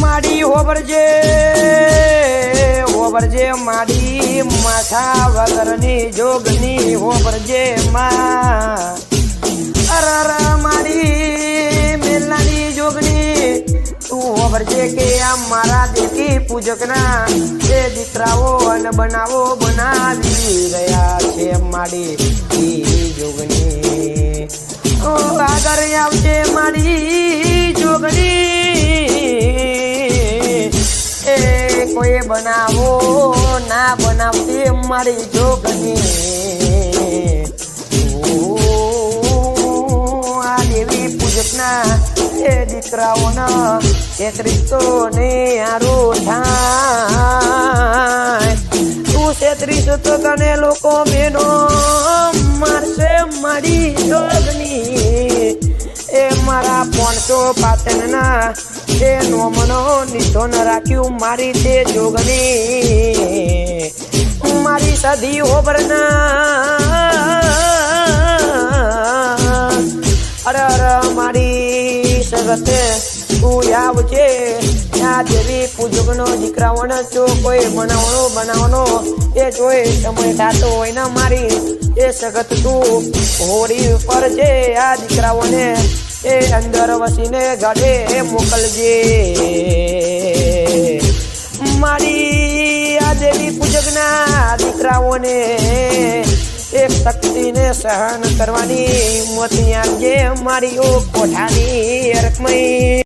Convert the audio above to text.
માડી હોબરજે હોબરજે માડી માથા વગરની જોગની હોબરજે માં. અરર મારી મેલાની જોગની, તું હોબરજે કે આ મારા દેખી પૂજકના એ દીકરાઓ અને બનાવો બનાવી રહ્યા છે માડી જોગની. ઓ આગળ આવજે મારી જોગની. બનાવો, ના બનાવતી મારી જોગની. આ દેવી પૂજકના એ દીકરાઓના તેત્રીસો ને આરો તું તેત્રીસ તો તને લોકો મેનો મારશે મારી જોગની. એ મારા પોણસો પાતનના તે નોમનો નિધોન રાખ્યું મારી તે જોગની. મારી સધી ઓબરના અરે અરે, મારી સગતે તું આવજે. ત્યાં જેવી પૂજકનો દીકરાઓને જો કોઈ બનાવણો બનાવણો એ જોઈ સમય થતો હોય ને મારી. એ સગત તું હોળી ઉપર છે, આ દીકરાઓને અંદર વસીને ગળે મોકલજે. મારી આ દેવી પૂજકના દીકરાઓને એક શક્તિને સહન કરવાની મોતી આપજે મારી ઓ કોઠાની રકમઈ